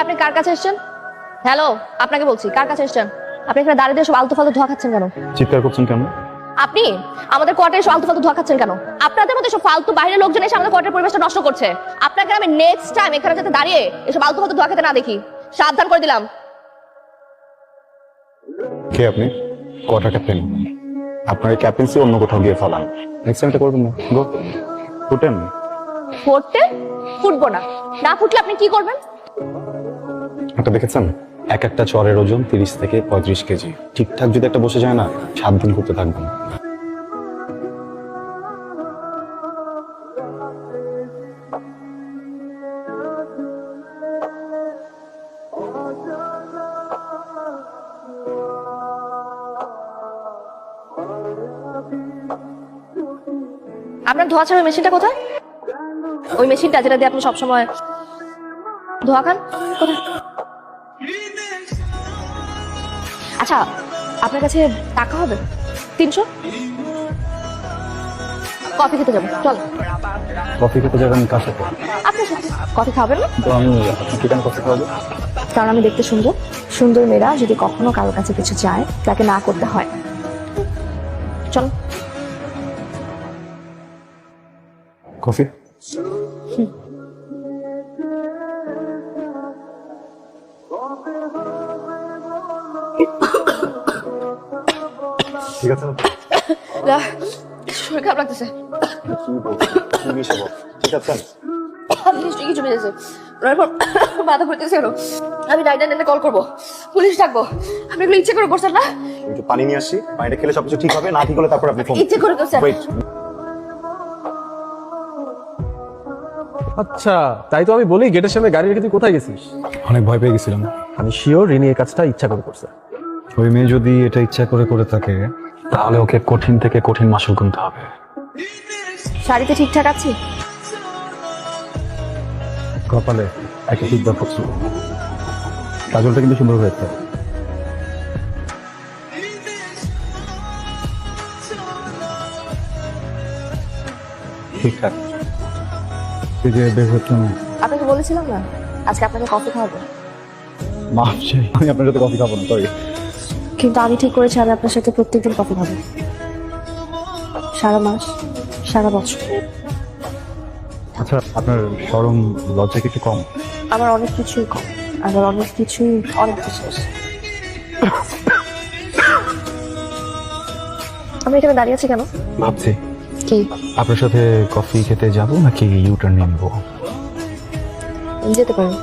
আপনি কার কাছে এসেছেন? হ্যালো আপনাকে বলছি কার কাছে এসেছেন? আপনি এখানে দাঁড়িয়ে দিয়ে সব আলতু ফালতু ধোয়া খাচ্ছেন কেন? চিৎকার করছেন কেন? আপনি? আমাদের কোয়ার্টারে সব আলতু ফালতু ধোয়া খাচ্ছেন কেন? আপনাদের মধ্যে সব ফালতু বাইরের লোকজন এসে আমাদের কোয়ার্টারের পরিবেশটা নষ্ট করছে। আপনাকে আমি নেক্সট টাইম এখানে যাতে দাঁড়িয়ে এসব আলতু ফালতু ধোয়া খেতে না দেখি। সাবধান করে দিলাম। কে আপনি? Quarter captain. আপনার ক্যাপেন্সি অন্য কোথাও গিয়ে ফলান। নেক্সট টাইম করবেন না। গো ফুটেন। ফুটতে ফুটবো না। না ফুটলে আপনি কি করবেন? একটা দেখেছেন? এক একটা চরের ওজন তিরিশ থেকে পঁয়ত্রিশ কেজি। ঠিকঠাক যদি একটা বসে যায় না সাত দিন করতে থাকবেন। আপনার ধোয়া ছাড়া মেশিনটা কোথায়? ওই মেশিনটা যেটা দিয়ে আপনি সবসময় ধোয়া খান কোথায়? আচ্ছা আপনার কাছে টাকা হবে? তিনশো? কফি খেতে যাব চল। কফি খেতে যাবেন কার সাথে? আপনার সাথে কফি খাবেন না? তো আমি কি কেন কফি খাওয়াবো? কারণ আমি দেখতে সুন্দর। সুন্দর মেয়েরা যদি কখনো কারোর কাছে কিছু চায় তাকে না করতে হয়। চল। কফি? ঠিক আছে। না, শরীর খারাপ লাগতেছে। ঠিক আছে। নিশ্চয়ই কিছু বেজেছে তারপর মাথা ঘুরতেছে কেন? আমি নাইন নাইনে কল করব। পুলিশ ডাকবো। আপনি এগুলো ইচ্ছে করে করছেন না? একটু পানি নিয়ে আসি। পানিটা খেলে সবকিছু ঠিক হবে না ঠিক হলে তারপর আপনি ফোন ইচ্ছে করে করছেন আচ্ছা তাই তো আমি বলি গেটের সামনে গাড়ি রেখে তুই কোথায় গেছিস? অনেক ভয় পেয়ে গেছিলাম। আমি শিওর রিনি এই কাজটা ইচ্ছা করে করছে। ওই মেয়ে যদি এটা ইচ্ছা করে করে থাকে তাহলে ওকে কঠিন থেকে কঠিন মাসুল গুনতে হবে। শাড়িতে ঠিকঠাক আছি? কপালে একটা ফিডব্যাক করছিল কাজলটা কিন্তু সুন্দর হয়েছে। ঠিকঠাক। এই বের হচ্ছে না আপনাকে বলেছিলাম না? আজকে আপনাকে কফি খাওয়াবো। মাফ চাই আমি আপনার সাথে কফি খাব না সরি কিন্তু আমি ঠিক করেছি আমি আপনার সাথে প্রত্যেকদিন কফি খাব। সারা মাস সারা বছর। আচ্ছা আপনার সরম লজ্জা কি একটু কম? আমার অনেক কিছুই কম। আমার অনেক কিছুই অনেক বিশেষ আমি এখানে দাঁড়িয়ে আছি কেন? ভাবছি। কি আপনার সাথে কফি খেতে যাব নাকি ইউটার্ন নিব? যেতে পারি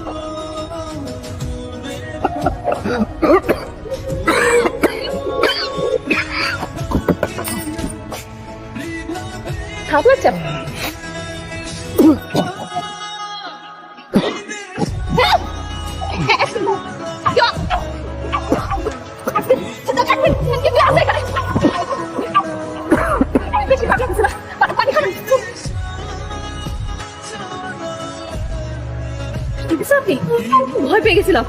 খাবার লাগছে ভয় পেয়ে গেছিলাম।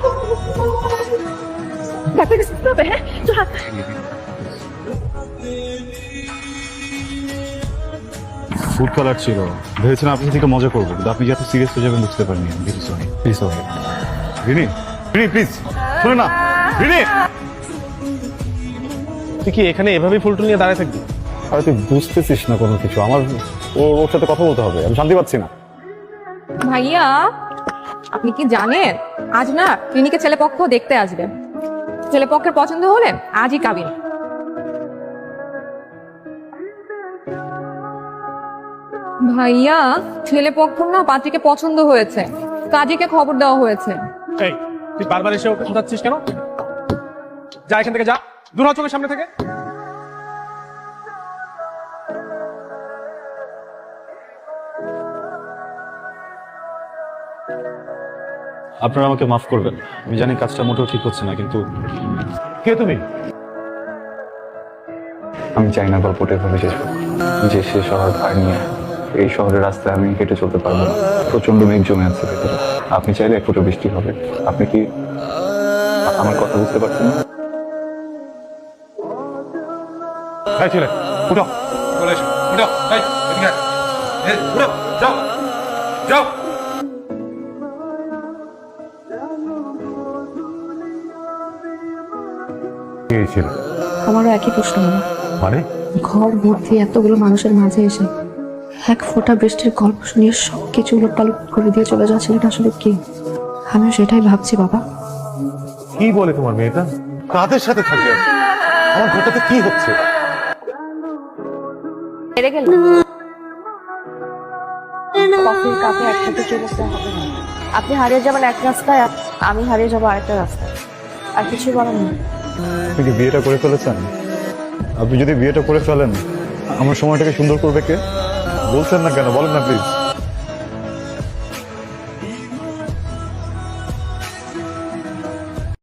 ডাক্তার কাছে হবে, হ্যাঁ? হাত। ফুড কালার ছিল। ভেবেছিলাম আপনার থেকে মজা করব কিন্তু আপনি যে সিরিয়াস হয়ে যাবেন বুঝতে পারিনি very sorry please sorry Rini Rini please শুনে না। রিনি! তুই কি এখানে এভাবেই ফুলটুল নিয়ে দাঁড়ায় থাকবি? আরে তুই বুঝতেছিস না কোনো কিছু আমার ও- ওর সাথে কথা বলতে হবে আমি শান্তি পাচ্ছি না। ভাইয়া আপনি কি জানেন? আজ না ক্লিনিকে ছেলেপক্ষ দেখতে আসবে। ছেলেপক্ষের পছন্দ হলে আজই কাবিন। ভাইয়া ছেলেপক্ষ না পাত্রীকে পছন্দ হয়েছে। কাজীকে খবর দেওয়া হয়েছে। এই, তুই বারবার এসে ওকে কেন? যা এখান থেকে যা। দূর সামনে থেকে। আপনারা আমাকে মাফ করবেন। আমি জানি কাজটা মোটেও ঠিক হচ্ছে না কিন্তু কে তুমি? আমি চাই না গল্পটা এভাবে শেষ হোক। যে সে শহর ভার নিয়ে এই শহরের রাস্তায় আমি হেঁটে চলতে পারব না। প্রচণ্ড মেঘ জমে আছে ভেতরে। আপনি চাইলে এক ফোঁটা বৃষ্টি হবে। আপনি কি আমার কথা বুঝতে পারছেন না? এই ছেলে উঠো। চলে এসো। উঠো। এই এদিকে আয়। যাও। যাও। কে ছিল আমারও একই প্রশ্ন বাবা মানে? ঘর ভর্তি এতগুলো মানুষের মাঝে এসে এক ফোঁটা বৃষ্টির গল্প শুনিয়ে সব কিছু উলটপালট করে দিয়ে চলে যাওয়া ছেলেটা আসলে কি? আমিও সেটাই ভাবছি বাবা। কি বলে তোমার মেয়েটা? কাদের সাথে থাকে আমার ঘরটাতে কি হচ্ছে? হেরে গেল? কফির কাপে একসাথে চলে হবে। আপনি হারিয়ে যাবেন এক রাস্তায় আমি হারিয়ে যাব আরেকটা রাস্তায়। আর কিছু বলার নেই। আপনি কি বিয়েটা করে ফেলেছেন? আপনি যদি বিয়েটা করে ফেলেন, আমার সময়টাকে সুন্দর করবে কে? বলছেন না কেন? বলেন না প্লিজ